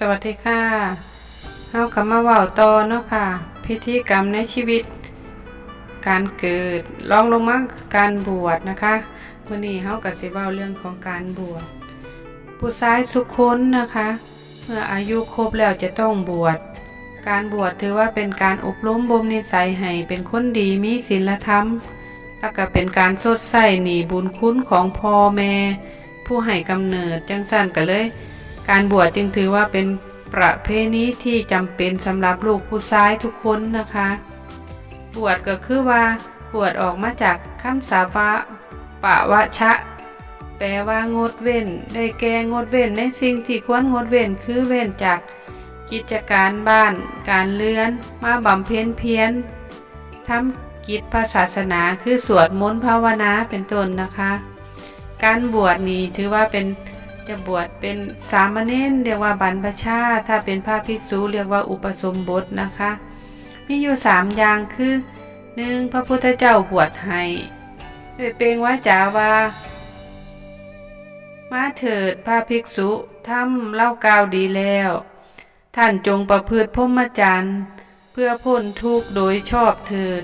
สวัสดีค่ะเฮากลับมาเว้าต่อเนาะค่ะ พิธีกรรมในชีวิต การเกิดลองลงมาการบวชนะคะวันนี้เฮาก็สิเว้าเรื่องของการบวช ผู้ชายทุกคนนะคะ เมื่ออายุครบแล้วจะต้องบวช การบวชถือว่าเป็นการอบรมบ่มนิสัยให้เป็นคนดีมีศีลธรรม แล้วก็เป็นการสดใสหนีบุญคุณของพ่อแม่ ผู้ให้กำเนิดจังสั่นก็เลย การบวชจึงถือว่าเป็นประเพณีที่จำเป็นสำหรับลูกผู้ชายทุกคนนะคะ บวชก็คือว่าบวชออกมาจากคำสาฟะปะวะชะ แปลว่างดเว้น ได้แก่งดเว้นในสิ่งที่ควรงดเว้นคือเว้นจากกิจการบ้าน การเลื่อน มาบำเพ็ญเพียรทำกิจพระศาสนาคือสวดมนต์ภาวนาเป็นต้นนะคะ การบวชนี้ถือว่าเป็น จะบวชเป็นสามเณรเรียกว่าบรรพชา ถ้าเป็นพระภิกษุเรียกว่าอุปสมบทนะคะ มีอยู่สามอย่างคือหนึ่งพระพุทธเจ้าบวชให้ด้วยเปลงว่าจาว่ามาเถิดพระภิกษุทำเล่ากาวดีแล้ว ท่านจงประพฤติพรหมจรรย์เพื่อพ้นทุกข์โดยชอบเถิด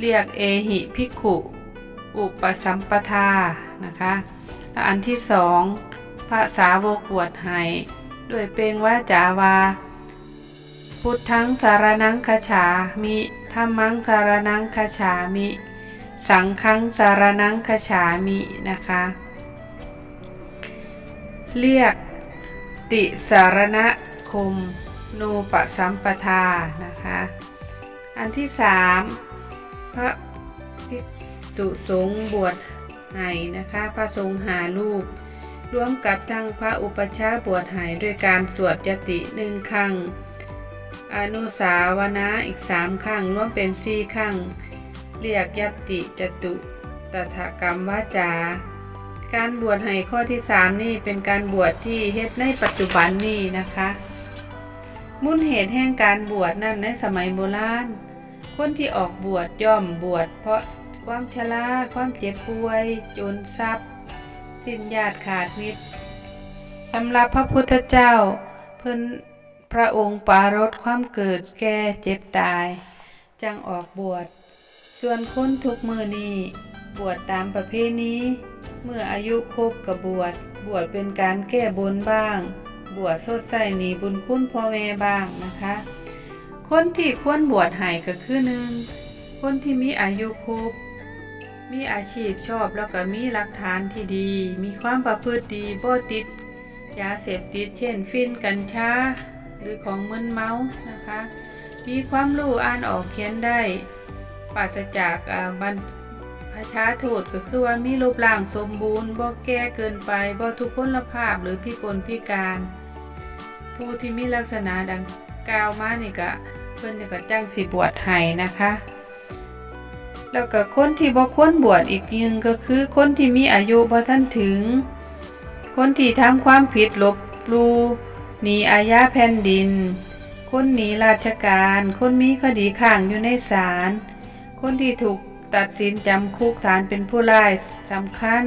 เรียกเอหิภิกขุ อุปสัมปทานะคะ และอันที่สอง พระสาวกบวชให้ด้วยเปงว่าจาวา พุทธังสารนังคาฉามิธรรมังสารนังคาฉามิ สังฆังสารนังคาฉามินะคะ เรียกติสารณคมนูปสัมปทานะคะ อันที่สามพระภิกษุสงฆ์บวช ให้นะคะพระสงฆ์หารูปร่วมกับทั้งพระอุปชาบวชให้ด้วยการสวดยติหนึ่งครั้ง อนุสาวนาอีกสามครั้งรวมเป็นสี่ครั้ง เรียกยติจตุตถกรรมวาจา การบวชให้ข้อที่สามนี่เป็นการบวชที่เฮ็ดในปัจจุบันนี่นะคะ มุ่นเหตุแห่งการบวชนั่นในสมัยโบราณ คนที่ออกบวชย่อมบวชเพราะ ความชราความเจ็บป่วย จนทรัพย์ สิ้นญาติขาดมิตรสำหรับพระพุทธเจ้า เพิ่อนพระองค์ปรารถความเกิดแก่เจ็บตาย จังออกบวช ส่วนคนทุกมือนี้บวชตามประเพณี เมื่ออายุครบกับบวช บวชเป็นการแก้บนบ้าง บวชสดใสหนีบุญคุณพ่อแม่บ้างนะคะ คนที่ควรบวชให้ก็คือหนึ่งคนที่มีอายุครบ มีอาชีพชอบแล้วก็มีหลักฐานที่ดี มีความประพฤติดีบ่ติด ยาเสพติดเช่นฟินกัญชาหรือของมึนเมานะคะ มีความรู้อ่านออกเขียนได้ปราศจากอ่าบรรพชาโทษก็คือว่ามีรูปร่างสมบูรณ์บ่แก่เกินไปบ่ทุพพลภาพหรือพิกลพิการ ผู้ที่มีลักษณะดังกล่าวมานี่ก็เพิ่นจะก็จ้างสิบวชให้นะคะ แล้วก็คนที่บ่ควรบวชอีกหนึ่งก็คือคนที่มีอายุบ่ทันถึง คนที่ทำความผิดลบลูหนีอาญาแผ่นดิน คนหนีราชการ คนมีคดีข้างอยู่ในศาล คนที่ถูกตัดสินจำคุกฐานเป็นผู้ร้ายสำคัญ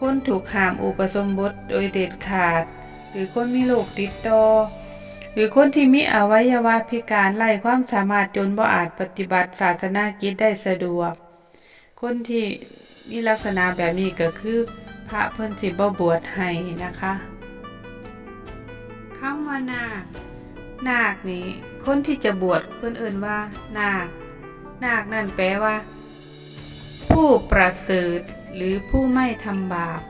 คนถูกห้ามอุปสมบทโดยเด็ดขาด หรือคนมีโรคติดต่อ หรือคนที่มีอวัยวะพิการไร้ความสามารถจนบ่อาจปฏิบัติศาสนากิจได้สะดวก คนที่มีลักษณะแบบนี้ก็คือ พระเพิ่นสิบ่บวชให้นะคะคำว่านาคนาคนี่คนที่จะบวชเพิ่อนเอิ่นว่า นาค นาคนั่นแปลว่า ผู้ประเสริฐหรือผู้ไม่ทำบาป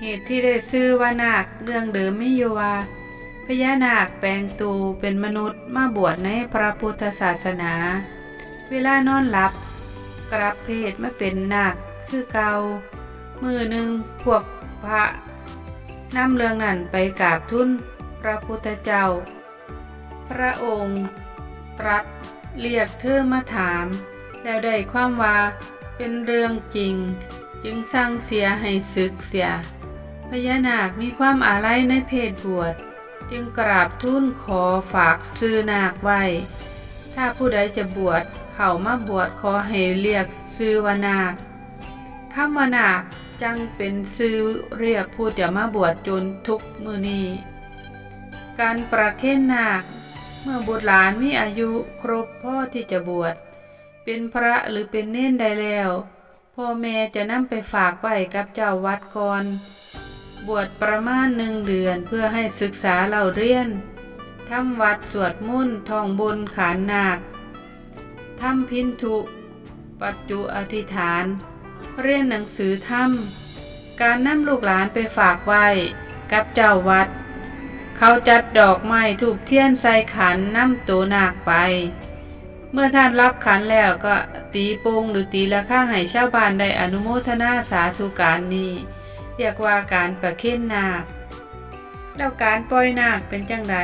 เหตุที่ได้ชื่อว่านาคเรื่องเดิมไม่อยู่ว่า พญานาคแปลงตัวเป็นมนุษย์มาบวชในพระพุทธศาสนา เวลานอนหลับ กลับเพศมาเป็นนาคคือเกามือหนึ่งพวกพระนำเรื่องนั้นไปกราบทุนพระพุทธเจ้า พระองค์ตรัสเรียกเธอมาถาม แล้วได้ความว่าเป็นเรื่องจริง จึงสั่งเสียให้ศึกเสียพญานาคมีความอาลัยในเพศบวช จึงกราบทูลขอฝากซื้อนาคไว้ ถ้าผู้ใดจะบวชเข้ามาบวชขอให้เรียกซื้อวานาคคำวานาคจังเป็นซื้อเรียกผู้จะมาบวชจนทุกมือนี้ การประเคนนาคเมื่อบุตรหลานมีอายุครบพ่อที่จะบวช เป็นพระหรือเป็นเน้นได้แล้ว พ่อแม่จะนำไปฝากไว้กับเจ้าวัดก่อน บวชประมาณหนึ่งเดือนเพื่อให้ศึกษาเล่าเรียนทำวัดสวดมนต์ท่องบนขานนาคทำพินทุ ปัจจุอธิษฐาน เรียนหนังสือธรรม การนำลูกหลานไปฝากไว้กับเจ้าวัด เขาจัดดอกไม้ถูกเทียนใส่ขันนำตัวนาคไป เมื่อท่านรับขันแล้วก็ตีโปงหรือตีละข้างให้ชาวบ้านได้อนุโมทนาสาธุการนี้ เรียกว่าการประเคนนาคแล้วการปล่อยนาคเป็นจังได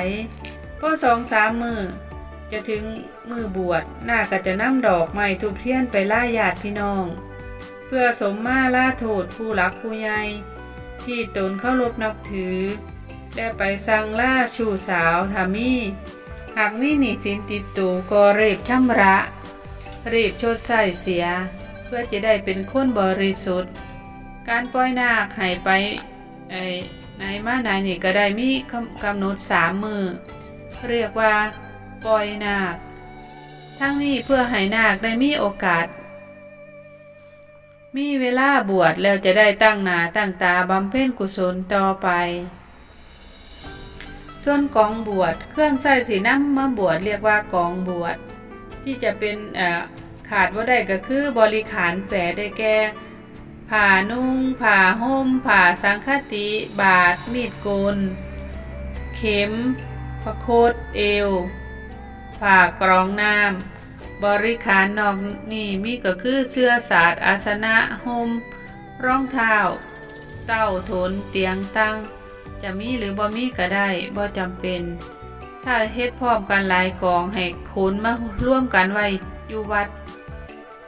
พอสองสามมือจะถึงมือบวชนาคก็จะนำดอกไม้ทุกเทียนไปล่าญาติพี่น้อง เพื่อสมมาล่าโทษผู้รักผู้ใหญ่ที่ตนเคารพนับถือและไปสั่งล่าชูสาวทามีหากมีหนี้สินติดตัวก็รีบชำระ รีบชดใช้เสีย เพื่อจะได้เป็นคนบริสุทธิ์ การปล่อยนาคให้ไปไอ้ไหนมาไหนนี่ก็ได้มีกำกำหนดสามมือ เรียกว่าปล่อยนาค ทั้งนี้เพื่อให้นาคได้มีโอกาส มีเวลาบวชแล้วจะได้ตั้งหนาตั้งตาบำเพ็ญกุศลต่อไป ส่วนกองบวชเครื่องใส่สีน้ำมาบวชเรียกว่ากองบวชที่จะเป็นขาดว่าได้ก็คือบริขารแปรได้แก่ ผ่านุ่งผ่าห่มผ่าสังคติ บาทมีดโกน เข็มพระโคดเอว ผ่ากรองน้ำบริขารนอกนี่มีก็คือเสื้อสาดอาสนะห่มรองเท้า เต้าโถนเตียงตั้ง จะมีหรือบ่มีก็ได้บ่จำเป็น ถ้าเฮ็ดพร้อมกันหลายกองให้ขนมาร่วมกันไว้อยู่วัด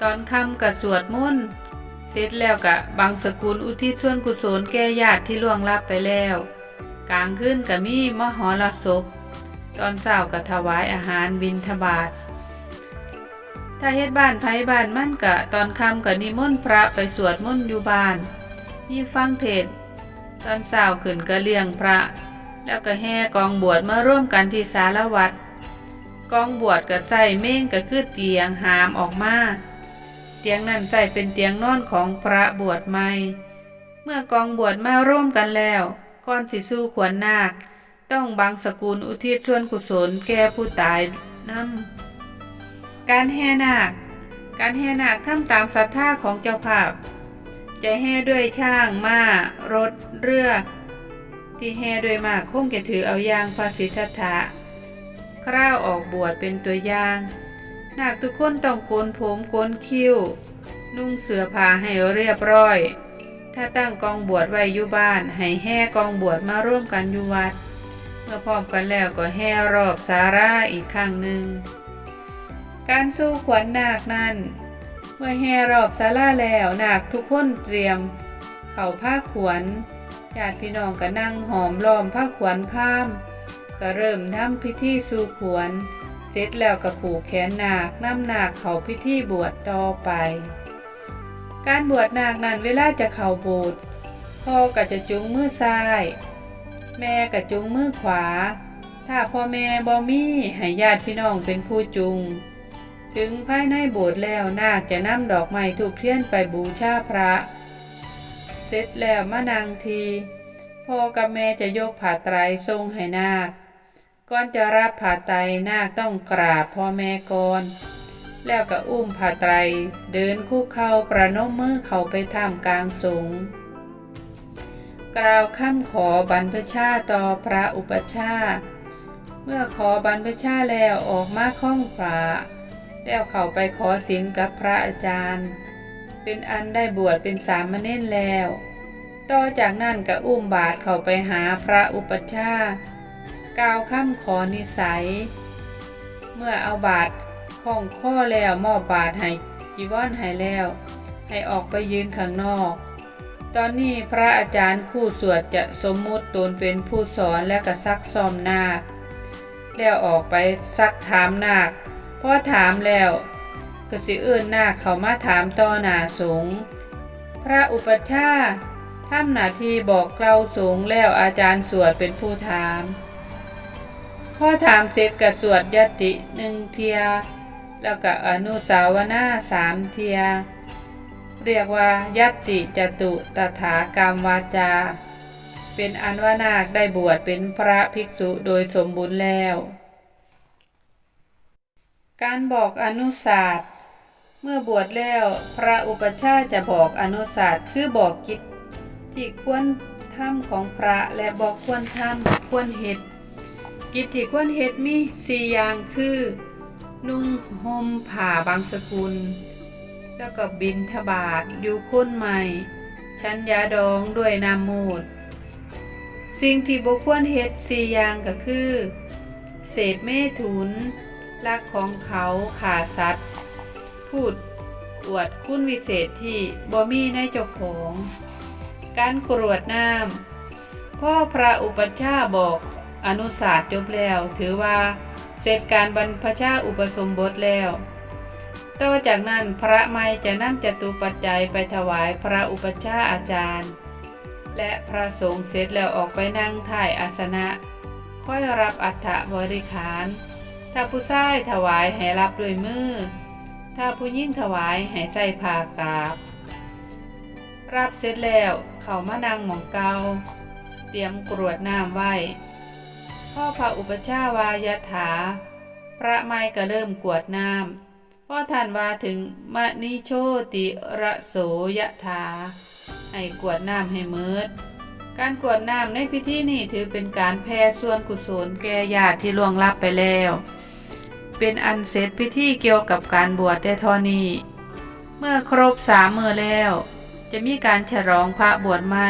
ตอนค่ำกับสวดมนต์ เสร็จแล้วกะบางสกุลอุทิศส่วนกุศลแก่ญาติที่ล่วงลับไปแล้ว กลางคืนก็มีมหรสพ ตอนเช้าก็ถวายอาหารบิณฑบาตถ้าเฮ็ดบ้านไผบ้านมั่นกะตอนค่ำก็นิมนต์พระไปสวดมนต์อยู่บ้านมีฟังเทศ ตอนเช้าขึ้นก็เลี้ยงพระ แล้วก็แห่กองบวชมาร่วมกันที่สารวัตรกองบวชก็ใส่เม่งก็คือเตียงหามออกมา เตียงนั้นใส่เป็นเตียงนอนของพระบวชใหม่ เมื่อกองบวชมาร่วมกันแล้วก่อนสิสู้ขวัญนาค ต้องบังสกุลอุทิศส่วนกุศลแก่ผู้ตายนำการแห่นาค การแห่นาคทำตามศรัทธาของเจ้าภาพ จะแห่ด้วยช่างม้า รถ เรือ ที่แห่ด้วยมากคงจะถือเอาอยางพระสิทธัตถะคราวออกบวชเป็นตัวอย่าง นาคทุกคนต้องโกนผมโกนคิ้ว นุ่งเสื้อผ้าให้เรียบร้อย ถ้าตั้งกองบวชไว้อยู่บ้าน ให้แห่กองบวชมาร่วมกันอยู่วัด เมื่อพร้อมกันแล้วก็แห่รอบสาราอีกครั้งหนึ่ง การสู้ขวัญนาคนั้น เมื่อแห่รอบศาลาแล้วนาคทุกคนเตรียม เข่าผ้าขวัญญาติพี่น้องก็นั่งหอมล้อมผ้าขวัญพามก็เริ่มทำพิธีสู่ขวัญ เสร็จแล้วก็ผูกแขนนาคนำนาคเขาพิธีบวชต่อไป การบวชนาคนั้นเวลาจะเข้าโบสถ์พ่อก็จะจุงมือซ้าย แม่ก็จุงมือขวา ถ้าพ่อแม่บ่มีให้ญาติพี่น้องเป็นผู้จุง ถึงภายในโบสถ์แล้วนาคจะนำดอกไม้ถูกเทียนไปบูชาพระ เสร็จแล้วมานางทีพ่อกับแม่จะยกผ้าไตรทรงให้นาค ก่อนจะรับผ้าไตรนาคต้องกราบพ่อแม่ก่อนแล้วก็อุ้มผ้าไตรเดินคู่เข้าประนมมือเขาไปท่ามกลางสงฆ์กล่าวคำขอบรรพชาต่อพระอุปชา เมื่อขอบรรพชาแล้วออกมาข้องพระแล้วเขาไปขอศีลกับพระอาจารย์ เป็นอันได้บวชเป็นสามเณรแล้ว ต่อจากนั้นก็อุ้มบาทเขาไปหาพระอุปชา กล่าวคำขอนิสัย เมื่อเอาบาทของข้อแล้วมอบบาทให้จีวรให้แล้ว ให้ออกไปยืนข้างนอก ตอนนี้พระอาจารย์คู่สวดจะสมมุติตนเป็นผู้สอนและก็ซักซ้อมนาคแล้วออกไปซักถามนาคพอถามแล้วก็สิเอื้นนาคเขามาถามต่อหนาสงพระอุปัชฌาย์ทำหน้าที่บอกเกล่าวสงแล้วอาจารย์สวดเป็นผู้ถาม พ่อถามเสร็จก็สวดยติหนึ่งเทีย แล้วก็อนุสาวนาสามเทีย เรียกว่ายติจตุตถากรรมวาจา เป็นอันว่านาคได้บวชเป็นพระภิกษุโดยสมบูรณ์แล้ว การบอกอนุศาสตร์เมื่อบวชแล้วพระอุปชฌาย์จะบอกอนุศาสตร์คือบอกกิจที่ควรทำของพระและบอกควรทำควรเหตุ กิจที่ควรเฮ็ดมีสี่อย่างคือ นุ่งห่มผ้าบางสกุล แล้วก็บินทบาทอยู่ค้นใหม่ ชั้นยาดองด้วยน้ำมูด สิ่งที่บุควรเฮ็ดสี่อย่างก็คือ เสพเมถุนลักของเขาขาสัตว์ พูดอวดคุณวิเศษที่บ่มีในเจ้าของ การกรวดน้ำพ่อพระอุปัชฌาย์บอก อนุศาสตร์จบแล้ว ถือว่าเสร็จการบรรพชาอุปสมบทแล้ว ต่อจากนั้นพระไม่จะนำจตุปัจจัยไปถวายพระอุปชาอาจารย์ และพระสงฆ์เสร็จแล้วออกไปนั่งถ่ายอาสนะ ค่อยรับอัฐบริขาร ถ้าผู้ชายถวายให้รับด้วยมือ ถ้าผู้ยิ่งถวายให้ใส่ผ้ากราบ รับเสร็จแล้วเขามานั่งหมองเกาเตรียมกรวดน้ำไว้ พ่อพระอุปชฌาย์วายถา พระไม่ก็เริ่มกวดน้ำพ่อท่านว่าถึงมณิโชติระโสยถา ให้กวดน้ำให้มืด การกวดน้ำในพิธีนี้ถือเป็นการแผ่ส่วนกุศลแก่ญาติที่ล่วงลับไปแล้ว เป็นอันเสร็จพิธีเกี่ยวกับการบวชแต่ทอนี้ เมื่อครบสามมือแล้ว จะมีการฉลองพระบวชใหม่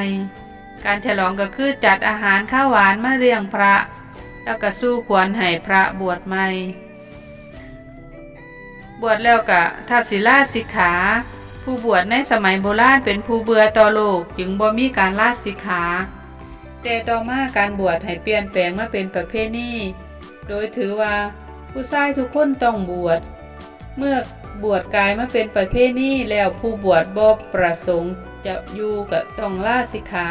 การฉลองก็คือจัดอาหารข้าวหวานมาเลี้ยงพระ แล้วก็สู้ควรให้พระบวชใหม่ บวชแล้วก็ทัศิลาสิกขา ผู้บวชในสมัยโบราณเป็นผู้เบื่อต่อโลกจึงบ่มีการลาสิกขาแต่ต่อมาการบวชให้เปลี่ยนแปลงมาเป็นประเพณีโดยถือว่าผู้ชายทุกคนต้องบวช เมื่อบวชกายมาเป็นประเพณีแล้วผู้บวชบ่ประสงค์จะอยู่ก็ต้องลาสิกขา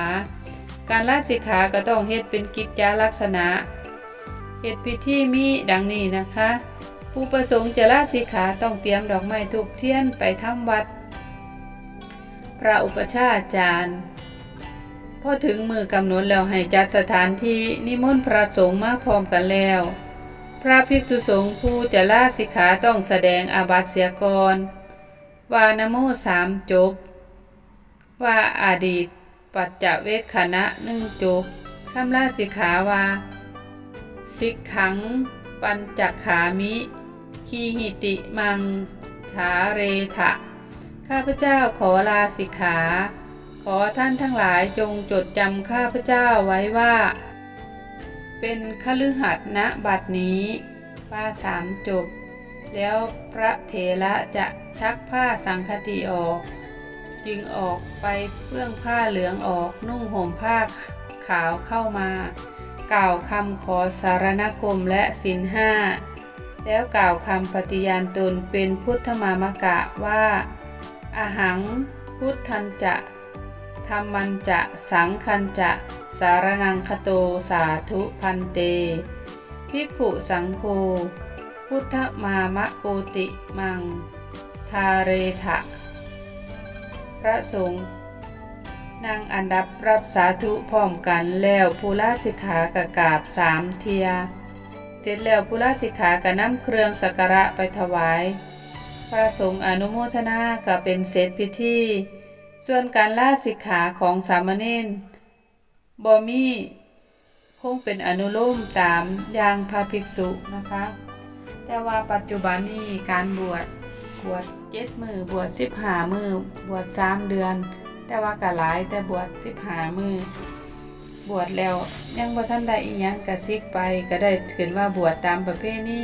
การลาสิกขาก็ต้องเฮ็ดเป็นกิจจาลักษณะ เฮ็ดพิธีมีดังนี้นะคะ ผู้ประสงค์จะลาสิกขาต้องเตรียมดอกไม้ทูบเทียนไปทำวัด พระอุปชาอาจารย์พอถึงมือกำหนดแล้วให้จัดสถานที่นิมนต์พระสงฆ์มาพร้อมกันแล้ว พระภิกษุสงฆ์ผู้จะลาสิกขาต้องแสดงอาบัติเสียก่อนวานโมสามจบ ว่าอาดีตปัจจเวคขณะหนึ่งจบคำลาสิกขาว่า สิกขัง ปัญจขามิคีหิติมัง ถาเรทะ ข้าพเจ้าขอลาสิกขา ขอท่านทั้งหลายจงจดจำข้าพเจ้าไว้ว่า เป็นคฤหัสณบัดนี้ป้าสามจบ แล้วพระเถระจะชักผ้าสังคติออก จึงออกไปเปื้องผ้าเหลืองออกนุ่งห่มผ้าขาวเข้ามา กล่าวคำขอสารณคมและสินห้าแล้วกล่าวคำปฏิญาณตนเป็นพุทธมามกะว่าอาหังพุทธันจะธรรมันจะสังคันจะสารนังคโตสาธุพันเตภิกขุสังโฆพุทธมามะโกติมัง ทาเรทะ พระสงฆ์ นั่งอันดับรับสาธุพร้อมกันแล้วภูลาสิกขากะกาบสามเทีย เสร็จแล้วภูลาสิกขากะนำเครื่องสักการะไปถวาย พระสงฆ์อนุโมทนาก็เป็นเสร็จพิธีส่วนการลาสิกขาของสามเณรบ่มีคงเป็นอนุโลมตามอย่างพระภิกษุนะคะ แต่ว่าปัจจุบันนี้การบวชบวชเจ็ดมือบวชสิบหามือบวชสามเดือน แต่ว่ากะหลายแต่บวชสิบหามือบวชแล้วยังบ่ทันได้อีหยังกะซิกไปก็ได้ขึ้นว่าบวชตามประเพณี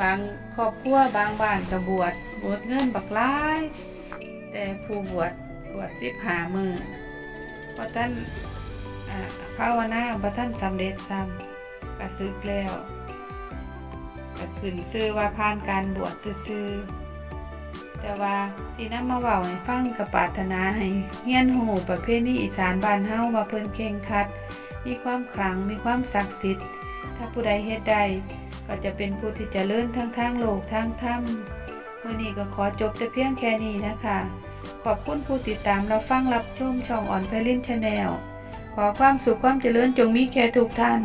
บางครอบครัวบางบ้านก็บวชบวชเงินบักหลาย แต่ผู้บวชบวชสิบหามือพอท่านอ่าภาวนาพอท่านสำเร็จซ้ำก็ซึกแล้วก็ขึ้นชื่อว่าผ่านการบวชซื่อๆ แต่ว่าที่นำมาเว้าให้ฟังกับปรารถนาให้เฮียนหูประเพณีอีสานบ้านเฮาว่าเพิ่นเข่งคัด มีความขลังมีความศักดิ์สิทธิ์ ถ้าผู้ใดเฮ็ดได้ก็จะเป็นผู้ที่จะเลื่อนทั้งทางโลกทั้งธรรมมื่อนี้ก็ขอจบแต่เพียงแค่นี้นะคะ ขอบคุณผู้ติดตามรับฟังรับชมช่องอ่อนเพลินชาแนลขอความสุขความเจริญจงมีแก่ทุกท่าน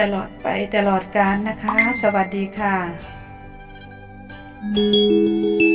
ตลอดไปตลอดกาลนะคะ สวัสดีค่ะ Música